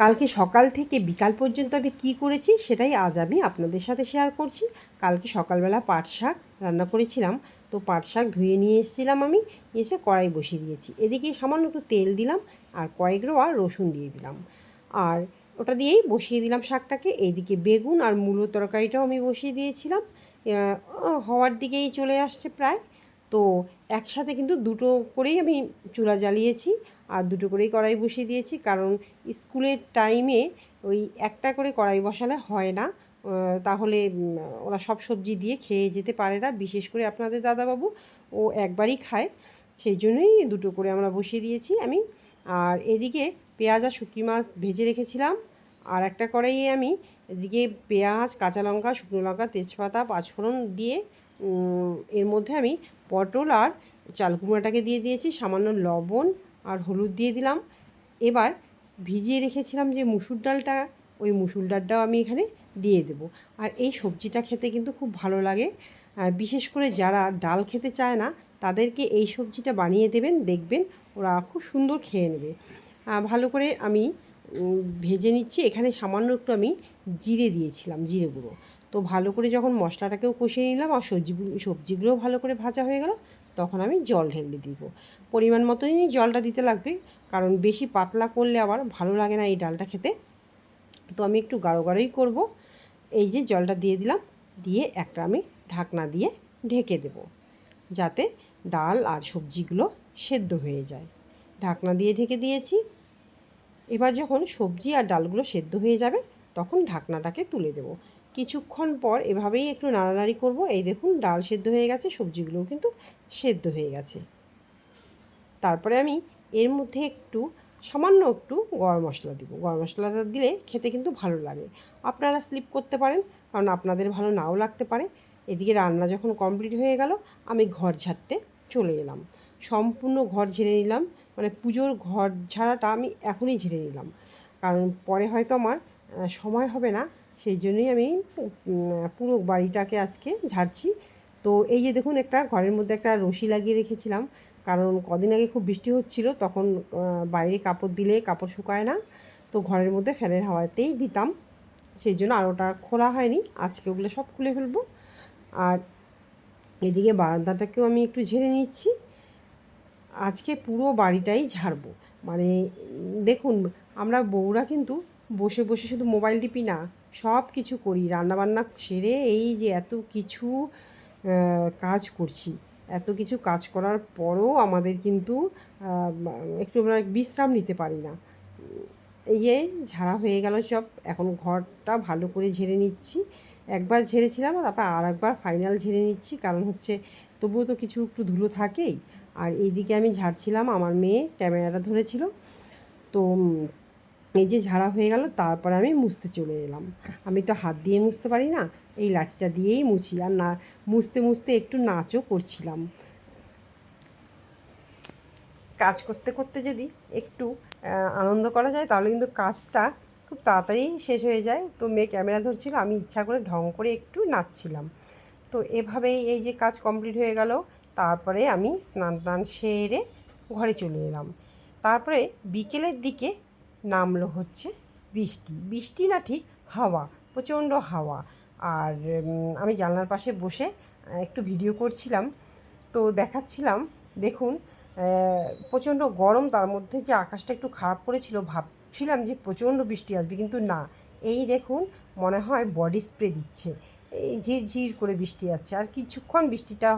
কালকে সকাল থেকে বিকাল পর্যন্ত আমি কী করেছি সেটাই আজ আমি আপনাদের সাথে শেয়ার করছি। কালকে সকালবেলা পাট শাক রান্না করেছিলাম, তো পাট শাক ধুয়ে নিয়ে এসেছিলাম আমি, এসে কড়াই বসিয়ে দিয়েছি। এদিকে সামান্য একটু তেল দিলাম আর কয়েক রোয়া রসুন দিয়ে দিলাম। আর ওটা দিয়েই বসিয়ে দিলাম শাকটাকে। এইদিকে বেগুন আর মূলো তরকারিটাও আমি বসিয়ে দিয়েছিলাম। হওয়ার দিকেই চলে আসছে প্রায়। তো একসাথে কিন্তু দুটো করেই আমি চুলা জ্বালিয়েছি আর দুটো করেই কড়াই বসিয়ে দিয়েছি। কারণ স্কুলের টাইমে ওই একটা করে কড়াই বসালে হয় না। তাহলে ওরা সব সবজি দিয়ে খেয়ে যেতে পারে না। বিশেষ করে আপনাদের দাদাবাবু, ও একবারই খায়। সেই জন্যই দুটো করে আমরা বসিয়ে দিয়েছি আমি। আর এদিকে পেঁয়াজ আর শুকি মাছ ভেজে রেখেছিলাম। আর একটা কড়াইয়ে আমি এদিকে পেঁয়াজ, কাঁচা লঙ্কা, শুকনো লঙ্কা, তেজপাতা, পাঁচফোড়ন দিয়ে এর মধ্যে আমি পটল আর চাল কুমড়াটাকে দিয়ে দিয়েছি, সামান্য লবণ আর হলুদ দিয়ে দিলাম। এবার ভিজিয়ে রেখেছিলাম যে মুসুর ডালটা, ওই মুসুর ডালটাও আমি এখানে দিয়ে দেব। আর এই সবজিটা খেতে কিন্তু খুব ভালো লাগে। বিশেষ করে যারা ডাল খেতে চায় না, তাদেরকে এই সবজিটা বানিয়ে দেবেন, দেখবেন ওরা খুব সুন্দর খেয়ে নেবে। ভালো করে আমি ভেজে নিচ্ছি। এখানে সামান্য একটু আমি জিরে দিয়েছিলাম, জিরে গুঁড়ো। তো ভালো করে যখন মশলাটাকেও কষিয়ে নিলাম আর সবজিগুলো সবজিগুলোও ভালো করে ভাজা হয়ে গেল, তখন আমি জল ঢেলে দিব। পরিমাণ মতনই জলটা দিতে লাগবে, কারণ বেশি পাতলা করলে আবার ভালো লাগে না এই ডালটা খেতে। তো আমি একটু গাঢ় গাঢ়ই করব। এই যে জলটা দিয়ে দিলাম, দিয়ে একটা আমি ঢাকনা দিয়ে ঢেকে দেব, যাতে ডাল আর সবজিগুলো সেদ্ধ হয়ে যায়। ঢাকনা দিয়ে ঢেকে দিয়েছি। এবার যখন সবজি আর ডালগুলো সেদ্ধ হয়ে যাবে, তখন ঢাকনাটাকে তুলে দেব। কিছুক্ষণ পর এভাবেই একটু নাড়ানাড়ি করব। এই দেখুন, ডাল সেদ্ধ হয়ে গেছে, সবজিগুলোও কিন্তু সেদ্ধ হয়ে গেছে। তারপরে আমি এর মধ্যে একটু, সামান্য একটু গরম মশলা দিব। গরম মশলাটা দিলে খেতে কিন্তু ভালো লাগে। আপনারা স্লিপ করতে পারেন, কারণ আপনাদের ভালো নাও লাগতে পারে। এদিকে রান্না যখন কমপ্লিট হয়ে গেল, আমি ঘর ঝাড়তে চলে এলাম। সম্পূর্ণ ঘর ঝেড়ে নিলাম মানে পুজোর ঘর ঝাড়াটা আমি এখনই ঝেড়ে নিলাম। কারণ পরে হয়তো আমার সময় হবে না। সেই জন্যই আমি পুরো বাড়িটাকে আজকে ঝাড়ছি। তো এই যে দেখুন একটা ঘরের মধ্যে একটা রশি লাগিয়ে রেখেছিলাম। কারণ কদিন আগে খুব বৃষ্টি হচ্ছিল, তখন বাইরে কাপড় দিলে কাপড় শুকায় না। তো ঘরের মধ্যে ফ্যানের হাওয়াতেই দিতাম। সেই জন্য আর ওটা খোলা হয়নি। আজকে ওগুলো সব খুলে ফেলব। আর এদিকে বারান্দাটাকেও আমি একটু ঝেড়ে নিচ্ছি। আজকে পুরো বাড়িটাই ঝাড়বো। মানে দেখুন, আমরা বউরা কিন্তু বসে বসে শুধু মোবাইল টিপি না। সব কিছু করি, রান্নাবান্না সেরে এই যে এত কিছু কাজ করছি। এত কিছু কাজ করার পরও আমাদের কিন্তু একটু আমরা বিশ্রাম নিতে পারি না। এই যে ঝাড়া হয়ে গেল সব, এখন ঘরটা ভালো করে ঝেড়ে নিচ্ছি। একবার ঝেড়েছিলাম, তারপর আর একবার ফাইনাল ঝেড়ে নিচ্ছি, কারণ হচ্ছে তবুও তো কিছু একটু ধুলো থাকেই। আর এইদিকে আমি ঝাড়ছিলাম, আমার মেয়ে ক্যামেরাটা ধরেছিল। তো এই যে ঝাড়া হয়ে গেল, তারপরে আমি মুছতে চলে এলাম। আমি তো হাত দিয়ে মুছতে পারি না, এই লাঠিটা দিয়েই মুছি, আর না, মুছতে মুছতে একটু নাচও করছিলাম। কাজ করতে করতে যদি একটু আনন্দ করা যায়, তাহলে কিন্তু কাজটা খুব তাড়াতাড়ি শেষ হয়ে যায়। তো মেয়ে ক্যামেরা ধরছিল, আমি ইচ্ছা করে ঢং করে একটু নাচছিলাম। তো এভাবেই এই যে কাজ কমপ্লিট হয়ে গেল, তারপরে আমি স্নান টান সেরে ঘরে চলে এলাম। তারপরে বিকেলের দিকে নামলো হচ্ছে বৃষ্টি। বৃষ্টি না ঠিক হাওয়া, প্রচণ্ড হাওয়া। আর আমি জানলার পাশে বসে একটু ভিডিও করছিলাম। তো দেখাচ্ছিলাম, দেখুন প্রচণ্ড গরম, তার মধ্যে যে আকাশটা একটু খারাপ করেছিল, ভাবছিলাম যে প্রচণ্ড বৃষ্টি আসবে, কিন্তু না। এই দেখুন, মনে হয় বডি স্প্রে দিচ্ছে। এই ঝিরঝির করে বৃষ্টি যাচ্ছে আর কিছুক্ষণ বৃষ্টিটা